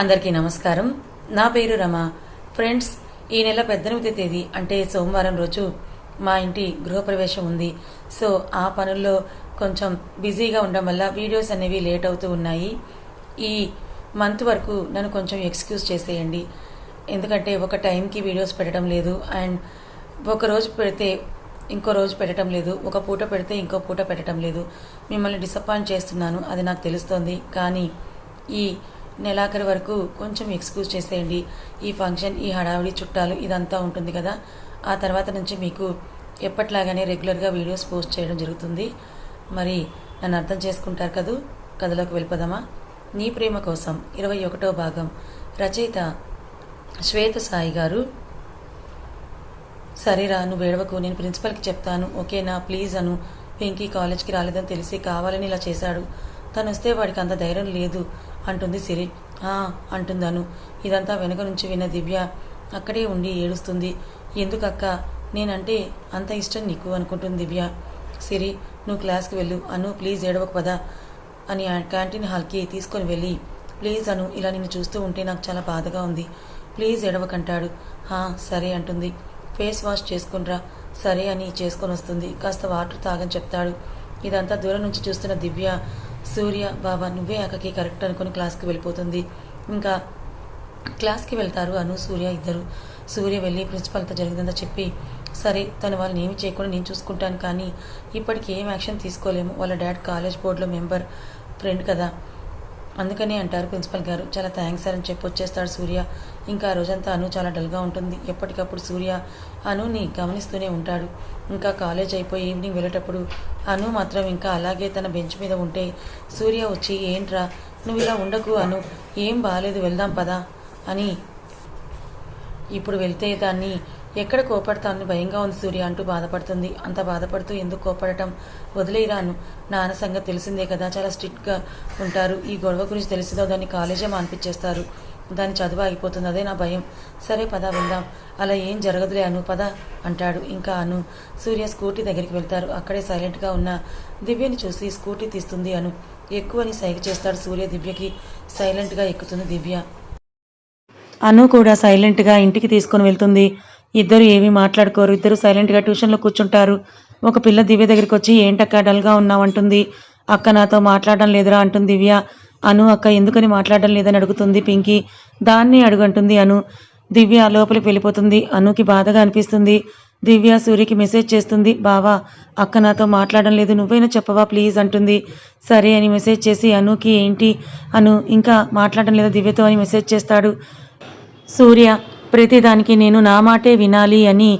అందరికీ నమస్కారం. నా పేరు రమ. ఫ్రెండ్స్ ఈ నెల పద్దెనిమిది తేదీ అంటే సోమవారం రోజు మా ఇంటి గృహప్రవేశం ఉంది. సో ఆ పనుల్లో కొంచెం బిజీగా ఉండడం వల్ల వీడియోస్ అనేవి లేట్ అవుతూ ఉన్నాయి. ఈ మంత్ వరకు నన్ను కొంచెం ఎక్స్క్యూజ్ చేసేయండి. ఎందుకంటే ఒక టైంకి వీడియోస్ పెట్టడం లేదు. అండ్ ఒక రోజు పెడితే ఇంకో రోజు పెట్టడం లేదు. ఒక పూట పెడితే ఇంకో పూట పెట్టడం లేదు. మిమ్మల్ని డిసప్పాయింట్ చేస్తున్నాను. అది నాకు తెలుస్తోంది. కానీ ఈ నెలాఖరి వరకు కొంచెం ఎక్స్క్యూజ్ చేసేయండి. ఈ ఫంక్షన్ ఈ హడావిడి చుట్టాలు ఇదంతా ఉంటుంది కదా. ఆ తర్వాత నుంచి మీకు ఎప్పట్లాగానే రెగ్యులర్గా వీడియోస్ పోస్ట్ చేయడం జరుగుతుంది. మరి నన్ను అర్థం చేసుకుంటారు కదూ? కథలోకి వెళ్ళిపోదామా? నీ ప్రేమ కోసం ఇరవై ఒకటో భాగం. రచయిత శ్వేత సాయి గారు. సరేరా నువ్వు ఏడవకు. నేను ప్రిన్సిపల్కి చెప్తాను. ఓకేనా? ప్లీజ్ అను. వెంకీ కాలేజ్కి రాలేదని తెలిసి కావాలని ఇలా చేశాడు. తను వస్తే వాడికి అంత ధైర్యం లేదు. అంటుంది సిరి. "ఆ," అంటుంది అను ఇదంతా వెనుక నుంచి విన్న దివ్య అక్కడే ఉండి ఏడుస్తుంది. ఎందుకక్క? నేనంటే అంత ఇష్టం నీకు అనుకుంటుంది దివ్య. సిరి నువ్వు క్లాస్కి వెళ్ళు. అను ప్లీజ్ ఏడవకు పదా అని క్యాంటీన్ హాల్కి తీసుకొని వెళ్ళి ప్లీజ్ అను ఇలా నిన్ను చూస్తూ ఉంటే నాకు చాలా బాధగా ఉంది. ప్లీజ్ ఎడవకంటాడు హా సరే అంటుంది. ఫేస్ వాష్ చేసుకునిరా సరే అని చేసుకొని వస్తుంది. కాస్త వాటర్ తాగని చెప్తాడు. ఇదంతా దూరం నుంచి చూస్తున్న దివ్య సూర్య బాబా నువ్వే అక్కకి కరెక్ట్ అనుకుని క్లాస్కి వెళ్ళిపోతుంది. ఇంకా క్లాస్కి వెళ్తారు అను సూర్య ఇద్దరు. సూర్య వెళ్ళి ప్రిన్సిపల్తో జరిగిందంతా చెప్పి సరే తను వాళ్ళని ఏమి చేయకుండా నేను చూసుకుంటాను కానీ ఇప్పటికి ఏం యాక్షన్ తీసుకోలేము. వాళ్ళ డాడ్ కాలేజ్ బోర్డులో మెంబర్ ఫ్రెండ్ కదా. అందుకనే అంటారు ప్రిన్సిపల్ గారు చాలా థ్యాంక్స్ సార్ అని చెప్పి వచ్చేస్తాడు సూర్య. ఇంకా ఆ రోజంతా అను చాలా డల్గా ఉంటుంది. ఎప్పటికప్పుడు సూర్య అనుని గమనిస్తూనే ఉంటాడు. ఇంకా కాలేజ్ అయిపోయి ఈవినింగ్ వెళ్ళేటప్పుడు అను మాత్రం ఇంకా అలాగే తన బెంచ్ మీద ఉంటే సూర్య వచ్చి ఏంట్రా నువ్వు ఇలా ఉండకు అను ఏం బాగాలేదు వెళ్దాం పదా అని. ఇప్పుడు వెళ్తే దాన్ని ఎక్కడ కోపడతాను భయంగా ఉంది సూర్య అంటూ బాధపడుతుంది. అంత బాధపడుతూ ఎందుకు కోపడటం? వదిలేరాను. నాన్న సంగతి తెలిసిందే కదా. చాలా స్ట్రిక్ట్గా ఉంటారు. ఈ గొడవ గురించి తెలిసిందో దాన్ని కాలేజే మాన్పించేస్తారు. దాని చదువు ఆగిపోతుంది. అదే నా భయం. సరే పద వెళ్దాం. అలా ఏం జరగదులే అను. పద అంటాడు. ఇంకా అను. సూర్య స్కూటీ దగ్గరికి వెళ్తారు. అక్కడే సైలెంట్గా ఉన్న దివ్యని చూసి స్కూటీ తీస్తుంది అను. ఎక్కువని సైగ చేస్తాడు సూర్య దివ్యకి. సైలెంట్గా ఎక్కుతుంది దివ్య. అను కూడా సైలెంట్గా ఇంటికి తీసుకొని వెళ్తుంది. ఇద్దరు ఏమీ మాట్లాడుకోరు. ఇద్దరు సైలెంట్గా ట్యూషన్లో కూర్చుంటారు. ఒక పిల్ల దివ్య దగ్గరికి వచ్చి ఏంటక్క డల్గా ఉన్నావు? అంటుంది. అక్క నాతో మాట్లాడడం లేదురా అంటుంది దివ్య. అను అక్క ఎందుకని మాట్లాడడం లేదని? అడుగుతుంది పింకీ. దాన్ని అడుగంటుంది అను. దివ్య లోపలికి వెళ్ళిపోతుంది. అనుకి బాధగా అనిపిస్తుంది. దివ్య సూర్యకి మెసేజ్ చేస్తుంది. బావా అక్క నాతో మాట్లాడడం లేదు. నువ్వైనా చెప్పవా ప్లీజ్ అంటుంది. సరే అని మెసేజ్ చేసి అనుకి ఏంటి? అను. ఇంకా మాట్లాడడం లేదా దివ్యతో? అని మెసేజ్ చేస్తాడు సూర్య. ప్రతిదానికి నేను నా మాటే వినాలి అని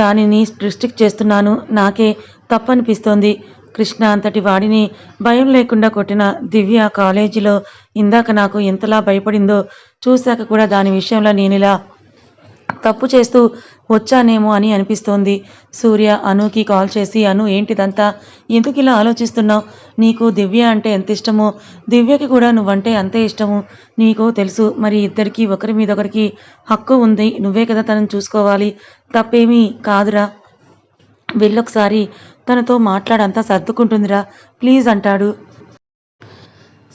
దానిని రిస్ట్రిక్ట్ చేస్తున్నాను. నాకే తప్పనిపిస్తోంది. కృష్ణ అంతటి వాడిని భయం లేకుండా కొట్టిన దివ్య కాలేజీలో ఇందాక నాకు ఎంతలా భయపడిందో చూశాక కూడా దాని విషయంలో నేను ఇలా తప్పు చేస్తూ వచ్చానేమో అని అనిపిస్తోంది. సూర్య అనుకి కాల్ చేసి అను ఏంటిదంతా? ఎందుకు ఇలా ఆలోచిస్తున్నావు? నీకు దివ్య అంటే ఎంత ఇష్టమో? దివ్యకి కూడా నువ్వంటే అంతే ఇష్టము. నీకు తెలుసు. మరి ఇద్దరికి ఒకరి మీద ఒకరికి హక్కు ఉంది. నువ్వే కదా తనని చూసుకోవాలి. తప్పేమీ కాదురా. వెళ్ళొకసారి తనతో మాట్లాడంతా సర్దుకుంటుందిరా. ప్లీజ్ అంటాడు.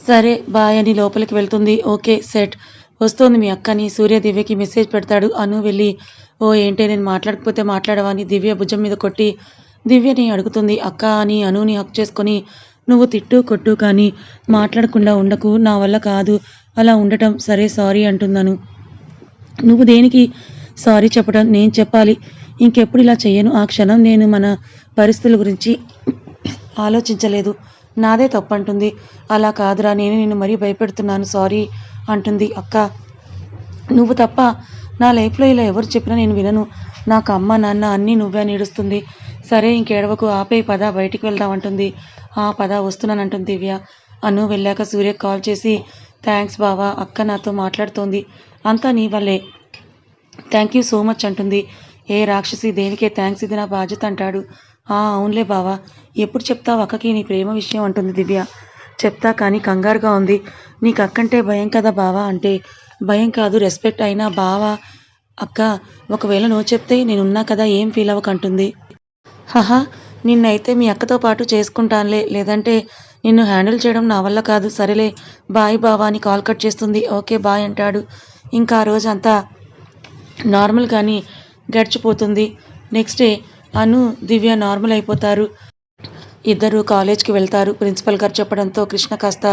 సరే బాయ్ అని లోపలికి వెళ్తుంది. Okay set. వస్తోంది మీ అక్కని. సూర్య దివ్యకి మెసేజ్ పెడతాడు. అను వెళ్ళి ఓ ఏంటే నేను మాట్లాడకపోతే మాట్లాడవా అని దివ్య భుజం మీద కొట్టి దివ్యని అడుగుతుంది. అక్క అని అనుని హక్ చేసుకొని నువ్వు తిట్టు కొట్టు కానీ మాట్లాడకుండా ఉండకు. నా వల్ల కాదు. అలా ఉండటం సరే సారీ అంటున్నాను. నువ్వు దేనికి సారీ చెప్పడం? నేను చెప్పాలి. ఇంకెప్పుడు ఇలా చెయ్యను? ఆ క్షణం నేను మన పరిస్థితుల గురించి ఆలోచించలేదు. నాదే తప్పంటుంది. అలా కాదురా. నేను నిన్ను మరీ భయపెడుతున్నాను. సారీ అంటుంది. అక్క నువ్వు తప్ప నా లైఫ్లో ఇలా ఎవరు చెప్పినా నేను వినను. నాకు అమ్మ నాన్న అన్నీ నువ్వే నీడుస్తుంది సరే ఇంకేడవకు ఆపే పద బయటికి వెళ్దాం అంటుంది. ఆ పద వస్తున్నానంటుంది దివ్య. అను వెళ్ళాక సూర్య కాల్ చేసి థ్యాంక్స్ బావా అక్క నాతో మాట్లాడుతోంది. అంతా నీ వల్లే. థ్యాంక్ యూ సో మచ్ అంటుంది. ఏ రాక్షసి దేనికే థ్యాంక్స్ ఇది నా బాధ్యత అంటాడు. ఆ అవునులే బావా. ఎప్పుడు చెప్తావు అక్కకి నీ ప్రేమ విషయం అంటుంది దివ్య. చెప్తా కానీ కంగారుగా ఉంది. నీకు అక్కంటే భయం కదా బావా అంటే భయం కాదు రెస్పెక్ట్ అయినా బావా అక్క ఒకవేళ నువ్వు చెప్తే నేనున్నా కదా ఏం ఫీల్ అవ్వకంటుంది. హహా నిన్నైతే మీ అక్కతో పాటు చేసుకుంటానులే లేదంటే నిన్ను హ్యాండిల్ చేయడం నా వల్ల కాదు. సరేలే బాయ్ బావా అని కాల్ కట్ చేస్తుంది. ఓకే బాయ్ అంటాడు. ఇంకా ఆ రోజు అంతా నార్మల్ కానీ గడిచిపోతుంది. Next day Anu Divya normal అయిపోతారు. ఇద్దరు కాలేజ్కి వెళ్తారు. ప్రిన్సిపల్ గారు చెప్పడంతో కృష్ణ కాస్త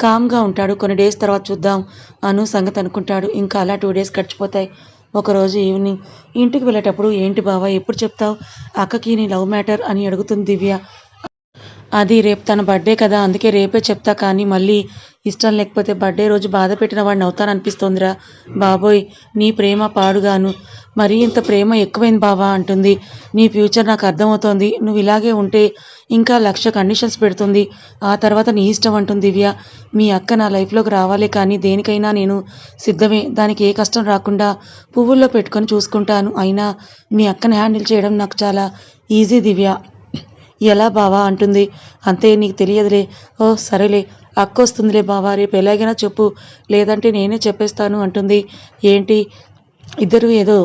కామ్గా ఉంటాడు. కొన్ని డేస్ తర్వాత చూద్దాం అను సంగతి అనుకుంటాడు. ఇంకా అలా టూ డేస్ గడిచిపోతాయి. ఒకరోజు ఈవినింగ్ ఇంటికి వెళ్ళేటప్పుడు ఏంటి బావా ఎప్పుడు చెప్తావు? అక్కకి నీ లవ్ మ్యాటర్ అని అడుగుతుంది దివ్య. అది రేపు తన బర్త్డే కదా అందుకే రేపే చెప్తా కానీ మళ్ళీ ఇష్టం లేకపోతే బర్త్డే రోజు బాధ పెట్టిన వాడిని అవుతాననిపిస్తోందిరా బాబోయ్ నీ ప్రేమ పాడుగాను. మరీ ఇంత ప్రేమ ఎక్కువైంది బావా అంటుంది. నీ ఫ్యూచర్ నాకు అర్థమవుతోంది. నువ్వు ఇలాగే ఉంటే ఇంకా లక్ష కండిషన్స్ పెడుతుంది. ఆ తర్వాత నీ ఇష్టం అంటుంది దివ్య. మీ అక్క నా లైఫ్లోకి రావాలి కానీ దేనికైనా నేను సిద్ధమే. దానికి ఏ కష్టం రాకుండా పువ్వుల్లో పెట్టుకొని చూసుకుంటాను. అయినా మీ అక్కని హ్యాండిల్ చేయడం నాకు చాలా ఈజీ దివ్య. ఎలా బావా అంటుంది. అంతే నీకు తెలియదులే. ఓ సరేలే. అక్క వస్తుందిలే బావా. రేపు ఎలాగైనా చెప్పు. లేదంటే నేనే చెప్పేస్తాను అంటుంది. ఏంటి? ఇద్దరు ఏదో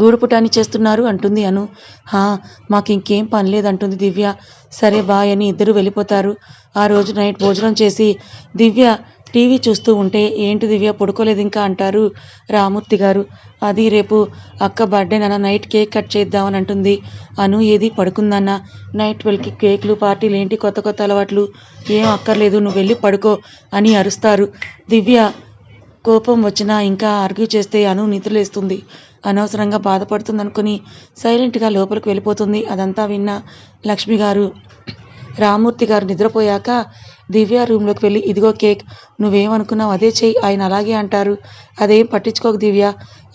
గూడుపుటాన్ని చేస్తున్నారు అంటుంది అను. హా మాకు ఇంకేం పని లేదంటుంది దివ్య. సరే బాయ్ అని ఇద్దరు వెళ్ళిపోతారు. ఆ రోజు నైట్ భోజనం చేసి దివ్య టీవీ చూస్తూ ఉంటే ఏంటి దివ్య పడుకోలేదు ఇంకా అంటారు రామూర్తి గారు. అది రేపు అక్క బర్త్డే నాన్న నైట్ కేక్ కట్ చేద్దామని అంటుంది. అను ఏది పడుకుందన్న? నైట్ ట్వెల్వ్కి కేకులు పార్టీలు ఏంటి? కొత్త కొత్త అలవాట్లు. ఏం అక్కర్లేదు నువ్వు వెళ్ళి పడుకో అని అరుస్తారు. దివ్య కోపం వచ్చినా ఇంకా ఆర్గ్యూ చేస్తే అను నిద్రలేస్తుంది. అనవసరంగా బాధపడుతుంది అనుకుని సైలెంట్గా లోపలికి వెళ్ళిపోతుంది. అదంతా విన్న లక్ష్మి గారు రామూర్తి గారు నిద్రపోయాక దివ్య రూమ్లోకి వెళ్ళి ఇదిగో కేక్ నువ్వేమనుకున్నావు అదే చెయ్యి ఆయన అలాగే అంటారు. అదేం పట్టించుకోకు దివ్య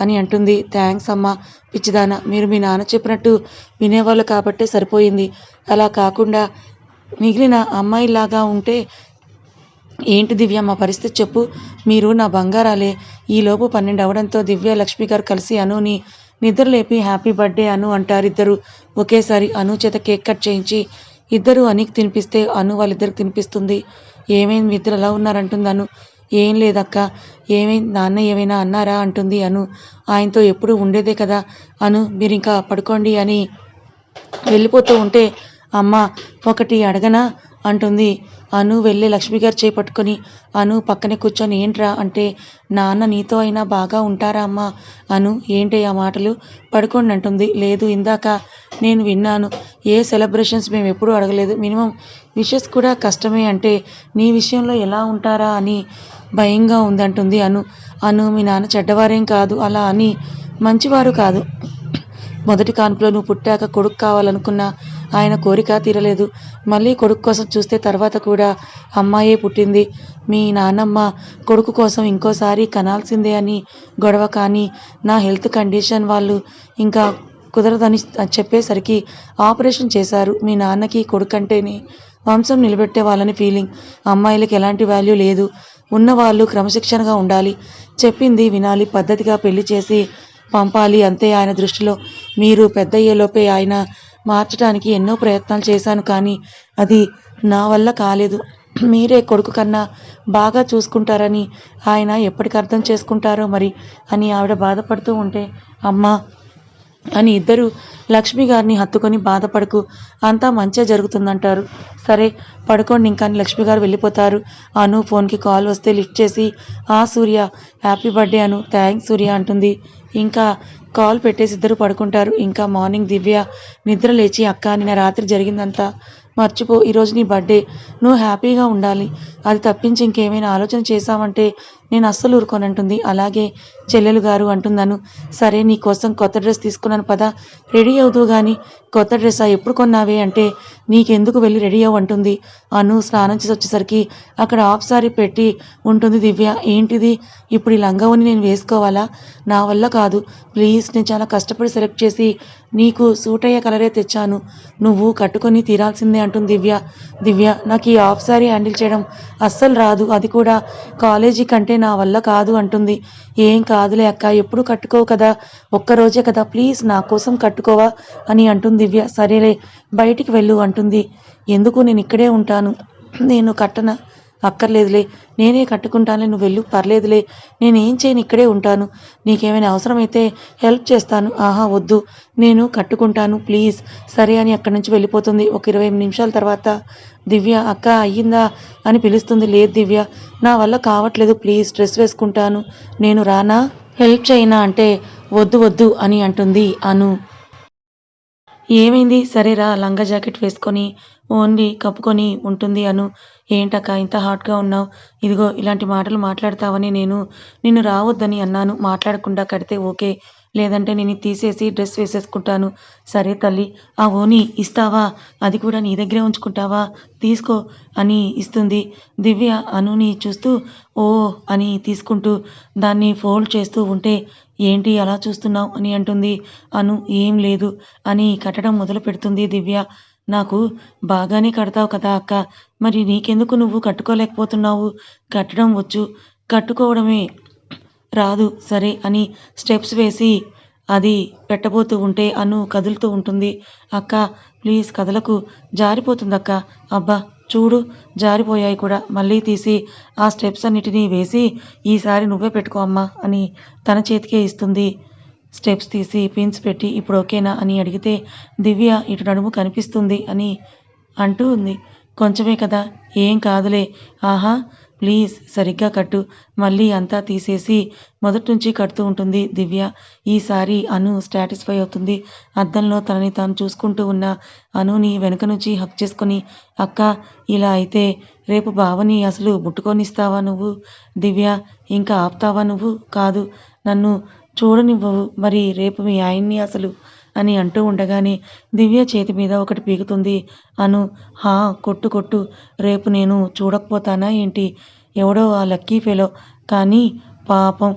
అని అంటుంది. థ్యాంక్స్ అమ్మా పిచ్చిదాన మీరు మీ నాన్న చెప్పినట్టు వినేవాళ్ళు కాబట్టే సరిపోయింది. అలా కాకుండా మిగిలిన అమ్మాయిలాగా ఉంటే ఏంటి దివ్య మా పరిస్థితి చెప్పు. మీరు నా బంగారాలే. ఈలోపు పన్నెండు అవడంతో దివ్య లక్ష్మి గారు కలిసి అనుని నిద్రలేపి హ్యాపీ బర్త్డే అను అంటారు ఇద్దరు ఒకేసారి అను చేత కేక్ కట్ చేయించి ఇద్దరు అనికి తినిపిస్తే అను వాళ్ళిద్దరికి తినిపిస్తుంది. ఏమైంది? మీ ఇద్దరు ఎలా ఉన్నారంటుంది అను. ఏం లేదక్క. ఏమైంది నాన్న ఏమైనా అన్నారా? అంటుంది అను. ఆయనతో ఎప్పుడు ఉండేదే కదా. అను మీరు ఇంకా పడుకోండి అని వెళ్ళిపోతూ ఉంటే అమ్మ ఒకటి అడగనా? అంటుంది. అను వెళ్ళి లక్ష్మి గారు చేపట్టుకొని అను పక్కనే కూర్చొని ఏంట్రా అంటే నాన్న నీతో అయినా బాగా ఉంటారా అమ్మా? అను ఏంటి ఆ మాటలు? పడుకోండి అంటుంది. లేదు ఇందాక నేను విన్నాను. ఏ సెలబ్రేషన్స్ మేము ఎప్పుడూ అడగలేదు. మినిమం విషెస్ కూడా కష్టమే అంటే నీ విషయంలో ఎలా ఉంటారా అని భయంగా ఉందంటుంది అను. అను మీ నాన్న చెడ్డవారేం కాదు. అలా అని మంచివారు కాదు. మొదటి కాన్పులో నువ్వు పుట్టాక కొడుకు కావాలనుకున్నా ఆయన కోరిక తీరలేదు. మళ్ళీ కొడుకు కోసం చూస్తే తర్వాత కూడా అమ్మాయే పుట్టింది. మీ నాన్నమ్మ కొడుకు కోసం ఇంకోసారి కనాల్సిందే అని గొడవ కానీ నా హెల్త్ కండిషన్ వాళ్ళు ఇంకా కుదరదని చెప్పేసరికి ఆపరేషన్ చేశారు. మీ నాన్నకి కొడుకంటేనే వంశం నిలబెట్టే వాళ్ళని ఫీలింగ్ అమ్మాయిలకి ఎలాంటి వాల్యూ లేదు. ఉన్నవాళ్ళు క్రమశిక్షణగా ఉండాలి. చెప్పింది వినాలి పద్ధతిగా పెళ్ళి చేసి పంపాలి అంతే ఆయన దృష్టిలో. మీరు పెద్ద అయ్యేలోపే ఆయన మార్చడానికి ఎన్నో ప్రయత్నాలు చేశాను కానీ అది నా వల్ల కాలేదు. మీరే కొడుకు కన్నా బాగా చూసుకుంటారని ఆయన ఎప్పటికి అర్థం చేసుకుంటారో మరి అని ఆవిడ బాధపడుతూ ఉంటే అమ్మా అని ఇద్దరు లక్ష్మి గారిని హత్తుకొని బాధపడకు అంతా మంచిగా జరుగుతుందంటారు. సరే పడుకోండి ఇంకా అని లక్ష్మి గారు వెళ్ళిపోతారు. అను ఫోన్కి కాల్ వస్తే లిఫ్ట్ చేసి ఆ Surya happy birthday Anu thanks Surya అంటుంది. ఇంకా కాల్ పెట్టేసి ఇద్దరు పడుకుంటారు. ఇంకా మార్నింగ్ దివ్య నిద్ర లేచి అక్క నిన్న రాత్రి జరిగిందంతా మర్చిపో ఈరోజు నీ బర్త్డే. నువ్వు హ్యాపీగా ఉండాలి. అది తప్పించి ఇంకేమైనా ఆలోచన చేశావంటే నేను అస్సలు ఊరుకోనంటుంది అలాగే చెల్లెలు గారు అంటున్నాను సరే నీ కోసం కొత్త డ్రెస్ తీసుకున్నాను పదా. రెడీ అవుతూ కానీ కొత్త డ్రెస్సా ఎప్పుడు కొన్నావే అంటే నీకెందుకు వెళ్ళి రెడీ అవ్వు అంటుంది. అను స్నానం చేసి వచ్చేసరికి అక్కడ ఆఫ్ సారీ పెట్టి ఉంటుంది దివ్య. ఏంటిది? ఇప్పుడు ఈ లంగావని నేను వేసుకోవాలా? నా వల్ల కాదు. ప్లీజ్ నేను చాలా కష్టపడి సెలెక్ట్ చేసి నీకు సూట్ అయ్యే కలరే తెచ్చాను. నువ్వు కట్టుకొని తీరాల్సిందే అంటుంది దివ్య. దివ్య నాకు ఈ ఆఫ్ సారీ హ్యాండిల్ చేయడం అస్సలు రాదు. అది కూడా కాలేజీ కంటే నా వల్ల కాదు అంటుంది. ఏం కాదులే అక్క ఎప్పుడు కట్టుకోవు కదా. ఒక్కరోజే కదా ప్లీజ్ నా కోసం కట్టుకోవా అని అంటుంది దివ్య. సరేలే బయటికి వెళ్ళు అంటుంది. ఎందుకు నేను ఇక్కడే ఉంటాను. నేను కట్టన అక్కర్లేదులే నేనే కట్టుకుంటానులే నువ్వు వెళ్ళు పర్లేదులే నేనేం చేయను ఇక్కడే ఉంటాను. నీకేమైనా అవసరమైతే హెల్ప్ చేస్తాను. ఆహా వద్దు నేను కట్టుకుంటాను ప్లీజ్. సరే అని అక్కడి నుంచి వెళ్ళిపోతుంది. ఒక ఇరవై నిమిషాల తర్వాత దివ్య అక్క అయ్యిందా? అని పిలుస్తుంది. లేదు దివ్య నా వల్ల కావట్లేదు ప్లీజ్ డ్రెస్ వేసుకుంటాను. నేను రానా? హెల్ప్ చేయనా అంటే వద్దు వద్దు అని అంటుంది అను. ఏమైంది? సరేరా లంగా జాకెట్ వేసుకొని ఓన్లీ కప్పుకొని ఉంటుంది అను. ఏంటక్క ఇంత హాట్గా ఉన్నావు? ఇదిగో ఇలాంటి మాటలు మాట్లాడతావని నేను నిన్ను రావద్దని అన్నాను. మాట్లాడకుండా కడితే ఓకే. లేదంటే నేను తీసేసి డ్రెస్ వేసేసుకుంటాను. సరే తల్లి ఆ ఓని ఇస్తావా? అది కూడా నీ దగ్గరే ఉంచుకుంటావా? తీసుకో అని ఇస్తుంది. దివ్య అనుని చూస్తూ ఓ అని తీసుకుంటూ దాన్ని ఫోల్డ్ చేస్తూ ఉంటే ఏంటి అలా చూస్తున్నావు అని అంటుంది. అను ఏం లేదు అని కట్టడం మొదలు పెడుతుంది దివ్య. నాకు బాగానే కడతావు కదా అక్క. మరి నీకెందుకు నువ్వు కట్టుకోలేకపోతున్నావు? కట్టడం వచ్చు. కట్టుకోవడమే రాదు. సరే అని స్టెప్స్ వేసి అది పెట్టబోతూ ఉంటే అను కదులుతూ ఉంటుంది. అక్క ప్లీజ్ కదలకు. జారిపోతుంది అక్క. అబ్బా చూడు జారిపోయాయి కూడా. మళ్ళీ తీసి ఆ స్టెప్స్ అన్నిటినీ వేసి ఈసారి నువ్వే పెట్టుకో అమ్మా అని తన చేతికే ఇస్తుంది. స్టెప్స్ తీసి పిన్స్ పెట్టి ఇప్పుడు ఓకేనా? అని అడిగితే దివ్య ఇటు నడుము కనిపిస్తుంది అని అంటూ ఉంది. కొంచెమే కదా ఏం కాదులే. ఆహా ప్లీజ్ సరిగ్గా కట్టు. మళ్ళీ అంతా తీసేసి మొదటి నుంచి కడుతూ ఉంటుంది దివ్య. ఈసారి అను సాటిస్ఫై అవుతుంది. అద్దంలో తనని తాను చూసుకుంటూ ఉన్న అనుని వెనుక నుంచి హక్ చేసుకొని అక్క ఇలా అయితే రేపు బావని అసలు ముట్టుకొనిస్తావా నువ్వు? దివ్య ఇంకా ఆపుతావా నువ్వు? కాదు. నన్ను చూడనివ్వవు. మరి రేపు మీ ఆయన్ని అసలు అని అంటూ ఉండగానే దివ్య చేతి మీద ఒకటి పీకుతుంది. అను హా కొట్టు కొట్టు. రేపు నేను చూడకపోతానా ఏంటి? ఎవడో ఆ లక్కీ ఫెలో. కానీ పాపం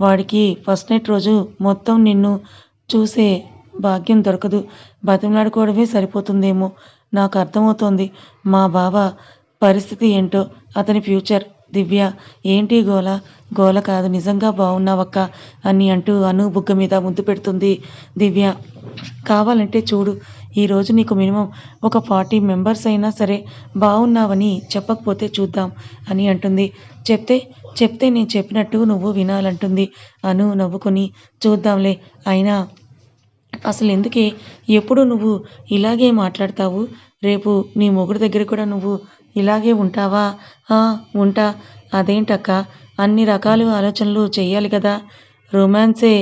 వాడికి ఫస్ట్ నైట్ రోజు మొత్తం నిన్ను చూసే భాగ్యం దొరకదు. బతిమలాడుకోవడమే సరిపోతుందేమో. నాకు అర్థమవుతోంది మా బావ పరిస్థితి ఏంటో అతని ఫ్యూచర్. దివ్య ఏంటి గోల? గోల కాదు నిజంగా బాగున్నావక్క అని అంటూ అను బుగ్గ మీద ముద్దు పెడుతుంది దివ్య. కావాలంటే చూడు ఈరోజు నీకు మినిమం ఒక ఫార్టీ మెంబర్స్ అయినా సరే బాగున్నావని చెప్పకపోతే చూద్దాం అని అంటుంది. చెప్తే చెప్తే నేను చెప్పినట్టు నువ్వు వినాలంటుంది అను నవ్వుకొని. చూద్దాంలే అయినా అసలు ఎందుకే? ఎప్పుడు నువ్వు ఇలాగే మాట్లాడతావు? రేపు నీ మొగుడు దగ్గర కూడా నువ్వు ఇలాగే ఉంటావా? "ఆ, ఉంటా. అదేంటక్క? అన్ని రకాలు ఆలోచనలు చెయ్యాలి కదా. రొమాన్సే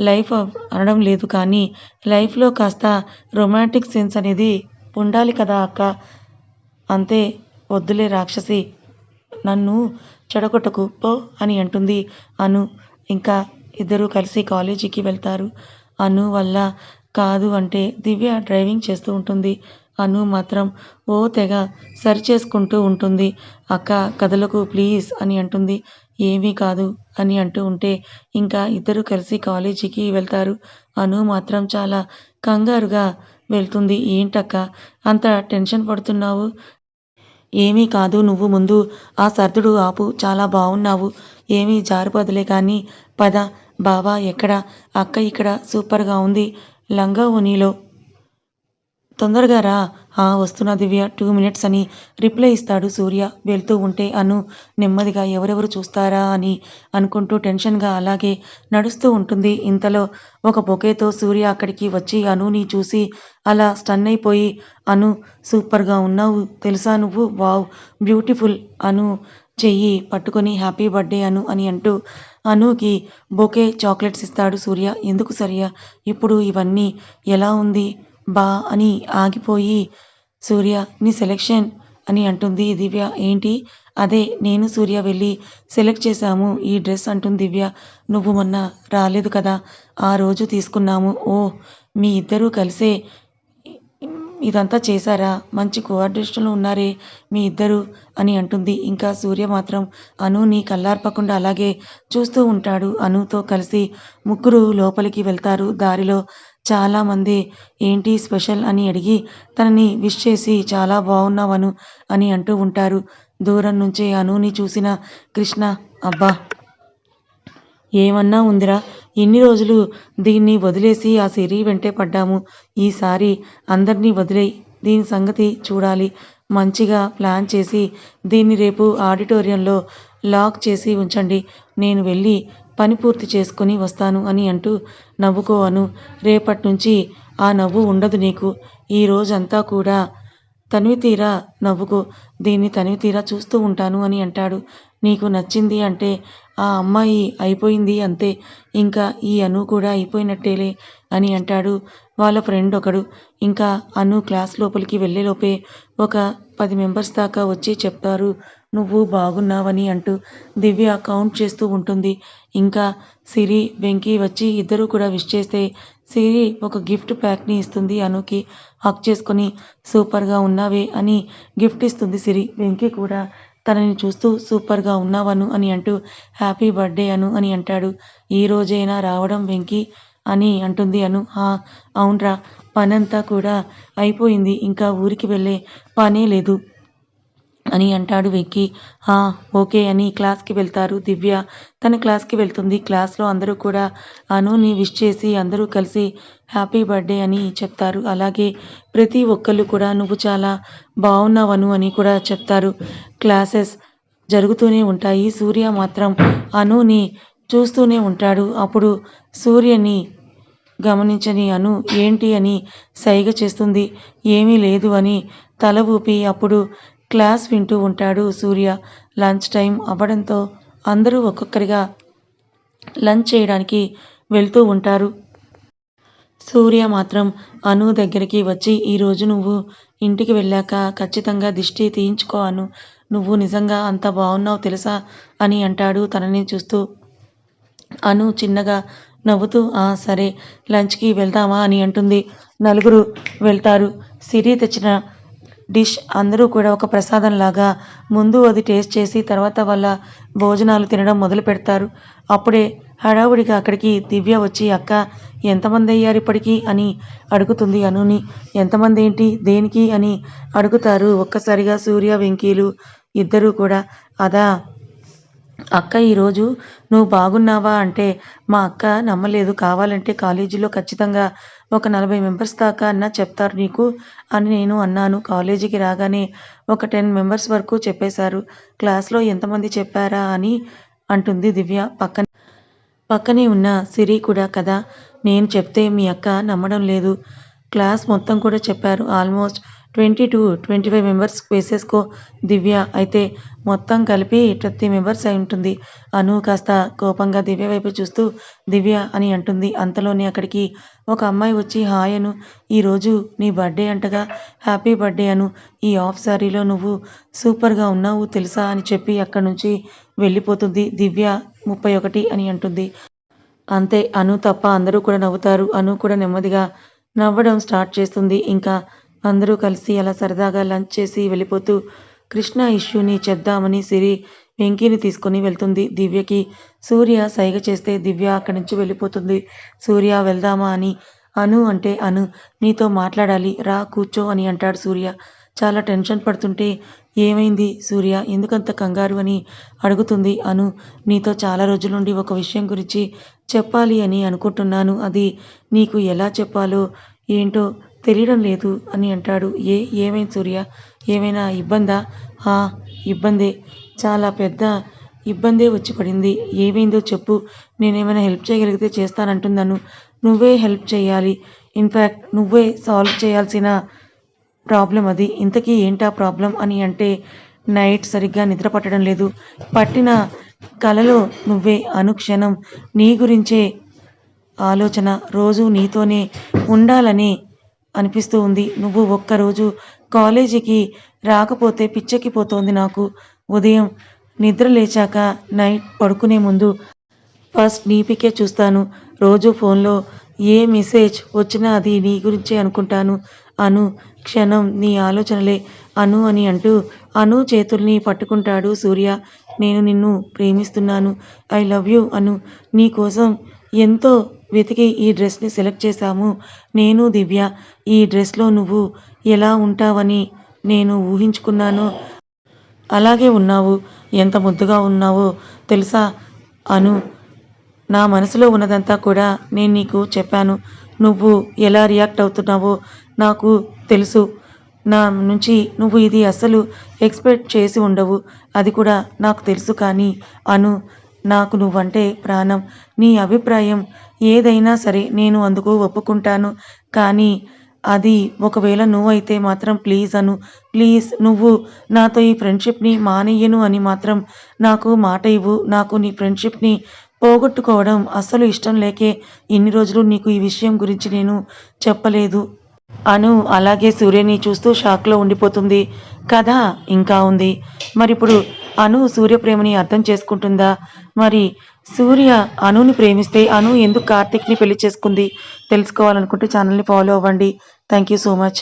లైఫ్ అనడం లేదు కానీ లైఫ్లో కాస్త రొమాంటిక్ సెన్స్ అనేది ఉండాలి కదా అక్క. అంతే. వద్దులే రాక్షసి. నన్ను చెడగొట్టకు పో అని అంటుంది అను. ఇంకా ఇద్దరూ కలిసి కాలేజీకి వెళ్తారు. అను వల్ల కాదు అంటే దివ్య డ్రైవింగ్ చేస్తూ ఉంటుంది. అను మాత్రం ఓ తెగ సరి చేసుకుంటూ ఉంటుంది. అక్క కథలకు ప్లీజ్ అని అంటుంది. ఏమీ కాదు అని అంటూ ఉంటే ఇంకా ఇద్దరు కలిసి కాలేజీకి వెళ్తారు. అను మాత్రం చాలా కంగారుగా వెళ్తుంది. ఏంటక్క అంత టెన్షన్ పడుతున్నావు? ఏమీ కాదు నువ్వు ముందు ఆ సర్దుడు ఆపు. చాలా బాగున్నావు ఏమీ జారిపోదులే కానీ పద. బావా ఎక్కడ? అక్క ఇక్కడ సూపర్గా ఉంది. లంగా ఓనీలో తొందరగా రా. "ఆ, వస్తున్నా దివ్య. టూ మినిట్స్ అని రిప్లై ఇస్తాడు సూర్య. వెళ్తూ ఉంటే అను నెమ్మదిగా ఎవరెవరు చూస్తారా అని అనుకుంటూ టెన్షన్గా అలాగే నడుస్తూ ఉంటుంది. ఇంతలో ఒక బొకేతో సూర్య అక్కడికి వచ్చి అనుని చూసి అలా స్టన్ అయిపోయి అను సూపర్గా ఉన్నావు తెలుసా నువ్వు? వావ్ బ్యూటిఫుల్ అను చెయ్యి పట్టుకొని హ్యాపీ బర్త్డే అను అని అంటూ అనుకి బొకే చాక్లెట్స్ ఇస్తాడు సూర్య. ఎందుకు సరియా? ఇప్పుడు ఇవన్నీ ఎలా ఉంది? బా అని ఆగిపోయి సూర్య నీ సెలెక్షన్ అని అంటుంది దివ్య. ఏంటి? అదే నేను సూర్య వెళ్ళి సెలెక్ట్ చేశాము ఈ డ్రెస్ అంటుంది దివ్య. నువ్వు మొన్న రాలేదు కదా ఆ రోజు తీసుకున్నాము. ఓ మీ ఇద్దరూ కలిసే ఇదంతా చేశారా? మంచి కోఆర్డినేషన్లు ఉన్నారే మీ ఇద్దరు అని అంటుంది. ఇంకా సూర్య మాత్రం అనుని కల్లార్పకుండా అలాగే చూస్తూ ఉంటాడు. అనుతో కలిసి ముగ్గురు లోపలికి వెళ్తారు. దారిలో చాలామంది ఏంటి స్పెషల్ అని అడిగి తనని విష్ చేసి చాలా బాగున్నావను అని అంటూ ఉంటారు. దూరం నుంచే అనుని చూసిన కృష్ణ అబ్బా! ఏమన్నా ఉందిరా? ఇన్ని రోజులు దీన్ని వదిలేసి ఆ సిరి వెంటే పడ్డాము. ఈసారి అందరినీ వదిలేయి. దీని సంగతి చూడాలి. మంచిగా ప్లాన్ చేసి దీన్ని రేపు ఆడిటోరియంలో లాక్ చేసి ఉంచండి. నేను వెళ్ళి పని పూర్తి చేసుకొని వస్తాను అని అంటూ నవ్వుకో అను. రేపటి నుంచి ఆ నవ్వు ఉండదు నీకు. ఈ రోజంతా కూడా తనివి తీరా నవ్వుకో. దీన్ని తనివి తీరా చూస్తూ ఉంటాను అని అంటాడు. నీకు నచ్చింది అంటే ఆ అమ్మాయి అయిపోయింది అంతే. ఇంకా ఈ అను కూడా అయిపోయినట్టేలే అని అంటాడు వాళ్ళ ఫ్రెండ్ ఒకడు. ఇంకా అను క్లాస్ లోపలికి వెళ్ళేలోపే ఒక పది మెంబర్స్ దాకా వచ్చి చెప్తారు నువ్వు బాగున్నావని అంటూ దివ్య కౌంట్ చేస్తూ ఉంటుంది. ఇంకా సిరి వెంకీ వచ్చి ఇద్దరు కూడా విష్ చేస్తే సిరి ఒక గిఫ్ట్ ప్యాక్ని ఇస్తుంది అనుకి. హక్ చేసుకొని సూపర్గా ఉన్నావే అని గిఫ్ట్ ఇస్తుంది సిరి. వెంకీ కూడా తనని చూస్తూ సూపర్గా ఉన్నావను అని అంటూ హ్యాపీ బర్త్డే అను అని అంటాడు. ఈ రోజైనా రావడం వెంకీ అని అంటుంది అను. అవునరా పనంతా కూడా అయిపోయింది. ఇంకా ఊరికి వెళ్ళే పనే లేదు. అని అంటాడు వెంకీ హా ఓకే అని క్లాస్కి వెళ్తారు దివ్య. తన క్లాస్కి వెళ్తుంది. క్లాస్లో అందరూ కూడా అనుని విష్ చేసి అందరూ కలిసి హ్యాపీ బర్త్డే అని చెప్తారు. అలాగే ప్రతి ఒక్కళ్ళు కూడా నువ్వు చాలా బాగున్నావను అని కూడా చెప్తారు. క్లాసెస్ జరుగుతూనే ఉంటాయి. సూర్య మాత్రం అనుని చూస్తూనే ఉంటాడు. అప్పుడు సూర్యని గమనించని అను ఏంటి అని సైగ చేస్తుంది. ఏమీ లేదు అని తల ఊపి అప్పుడు క్లాస్ వింటూ ఉంటాడు సూర్య. లంచ్ టైం అవ్వడంతో అందరూ ఒక్కొక్కరిగా లంచ్ చేయడానికి వెళ్తూ ఉంటారు. సూర్య మాత్రం అను దగ్గరికి వచ్చి ఈరోజు నువ్వు ఇంటికి వెళ్ళాక ఖచ్చితంగా దిష్టి తీయించుకో అను. నువ్వు నిజంగా అంత బాగున్నావు తెలుసా? అని అంటాడు తనని చూస్తూ. అను చిన్నగా నవ్వుతూ ఆ సరే లంచ్కి వెళ్దామా అని అంటుంది. నలుగురు వెళ్తారు. సిరి తెచ్చిన డిష్ అందరూ కూడా ఒక ప్రసాదంలాగా ముందు అది టేస్ట్ చేసి తర్వాత వాళ్ళ భోజనాలు తినడం మొదలు పెడతారు. అప్పుడే హడావుడిగా అక్కడికి దివ్య వచ్చి అక్క ఎంతమంది అయ్యారు ఇప్పటికీ? అని అడుగుతుంది అనుని. ఎంతమంది ఏంటి? దేనికి? అని అడుగుతారు ఒక్కసారిగా సూర్య వెంకీలు ఇద్దరూ కూడా. అదా అక్క ఈరోజు నువ్వు బాగున్నావా అంటే మా అక్క నమ్మలేదు. కావాలంటే కాలేజీలో ఖచ్చితంగా ఒక నలభై మెంబర్స్ దాకా అన్న చెప్తారు నీకు అని నేను అన్నాను. కాలేజీకి రాగానే ఒక టెన్ మెంబర్స్ వరకు చెప్పేశారు. క్లాస్లో ఎంతమంది చెప్పారా అని అంటుంది దివ్య. పక్కన పక్కనే ఉన్న సిరి కూడా కదా నేను చెప్తే మీ అక్క నమ్మడం లేదు. క్లాస్ మొత్తం కూడా చెప్పారు. Almost twenty to twenty five members వేసేసుకో Divya. అయితే మొత్తం కలిపి ట్వంటీ మెంబర్స్ అయి ఉంటుంది. అను కాస్త కోపంగా దివ్య వైపు చూస్తూ దివ్య అని అంటుంది. అంతలోనే అక్కడికి ఒక అమ్మాయి వచ్చి హాయ్ అను ఈరోజు నీ బర్త్డే అంటగా హ్యాపీ బర్త్డే అను. ఈ ఆఫ్ సారీలో నువ్వు సూపర్గా ఉన్నావు తెలుసా? అని చెప్పి అక్కడి నుంచి వెళ్ళిపోతుంది దివ్య ముప్పై ఒకటి అని అంటుంది. అంతే అను తప్ప అందరూ కూడా నవ్వుతారు. అను కూడా నెమ్మదిగా నవ్వడం స్టార్ట్ చేస్తుంది. ఇంకా అందరూ కలిసి అలా సరదాగా లంచ్ చేసి వెళ్ళిపోతూ కృష్ణ ఇష్యూని చెప్దామని సిరి వెంకీని తీసుకొని వెళ్తుంది. దివ్యకి సూర్య సైగ చేస్తే దివ్య అక్కడి నుంచి వెళ్ళిపోతుంది. సూర్య వెళ్దామా అని అను అంటే అను నీతో మాట్లాడాలి రా కూర్చో అని అంటాడు సూర్య. చాలా టెన్షన్ పడుతుంటే ఏమైంది సూర్య? ఎందుకంత కంగారు అని అడుగుతుంది అను. నీతో చాలా రోజుల నుండి ఒక విషయం గురించి చెప్పాలి అని అనుకుంటున్నాను. అది నీకు ఎలా చెప్పాలో ఏంటో తెలియడం లేదు అని అంటాడు. ఏ ఏమైంది సూర్య? ఏమైనా ఇబ్బందా? హా ఇబ్బందే. చాలా పెద్ద ఇబ్బందే వచ్చి పడింది. ఏమైందో చెప్పు. నేనేమైనా హెల్ప్ చేయగలిగితే చేస్తానంటున్నాను. నువ్వే హెల్ప్ చేయాలి. ఇన్ఫ్యాక్ట్ నువ్వే సాల్వ్ చేయాల్సిన ప్రాబ్లం అది. ఇంతకీ ఏంటా ప్రాబ్లం అని అంటే నైట్ సరిగ్గా నిద్ర పట్టడం లేదు. పట్టిన కలలో నువ్వే అనుక్షణం నీ గురించే ఆలోచన. రోజు నీతోనే ఉండాలని అనిపిస్తూ ఉంది. నువ్వు ఒక్కరోజు కాలేజీకి రాకపోతే పిచ్చెక్కిపోతోంది నాకు. ఉదయం నిద్ర లేచాక నైట్ పడుకునే ముందు ఫస్ట్ నీపికే చూస్తాను. రోజు ఫోన్లో ఏ మెసేజ్ వచ్చినా అది నీ గురించే అనుకుంటాను. అను క్షణం నీ ఆలోచనలే. అను అని అంటూ అను చేతుల్ని పట్టుకుంటాడు సూర్య. నేను నిన్ను ప్రేమిస్తున్నాను. I love you Anu. నీ కోసం ఎంతో వెతికి ఈ డ్రెస్ని సెలెక్ట్ చేశాము. నేను దివ్య ఈ డ్రెస్లో నువ్వు ఎలా ఉంటావని నేను ఊహించుకున్నాను. అలాగే ఉన్నావు. ఎంత ముద్దుగా ఉన్నావో తెలుసా అను? నా మనసులో ఉన్నదంతా కూడా నేను నీకు చెప్పాను. నువ్వు ఎలా రియాక్ట్ అవుతున్నావో నాకు తెలుసు. నా నుంచి నువ్వు ఇది అసలు ఎక్స్పెక్ట్ చేసి ఉండవు. అది కూడా నాకు తెలుసు కానీ అను నాకు నువ్వంటే ప్రాణం. నీ అభిప్రాయం ఏదైనా సరే నేను అందుకు ఒప్పుకుంటాను. కానీ అది ఒకవేళ నువ్వైతే మాత్రం ప్లీజ్ అను. ప్లీజ్ నువ్వు నాతో ఈ ఫ్రెండ్షిప్ని మానేయను అని మాత్రం నాకు మాట ఇవ్వు. నాకు నీ ఫ్రెండ్షిప్ని పోగొట్టుకోవడం అస్సలు ఇష్టం లేకే ఇన్ని రోజులు నీకు ఈ విషయం గురించి నేను చెప్పలేదు అను. అలాగే సూర్యని చూస్తూ షాక్లో ఉండిపోతుంది. కథ ఇంకా ఉంది. మరి ఇప్పుడు అను సూర్య ప్రేమని అర్థం చేసుకుంటుందా? మరి సూర్య అనుని ప్రేమిస్తే అను ఎందుకు కార్తిక్ని పెళ్ళి చేసుకుంది? తెలుసుకోవాలనుకుంటే ఛానల్ని ఫాలో అవ్వండి. Thank you so much.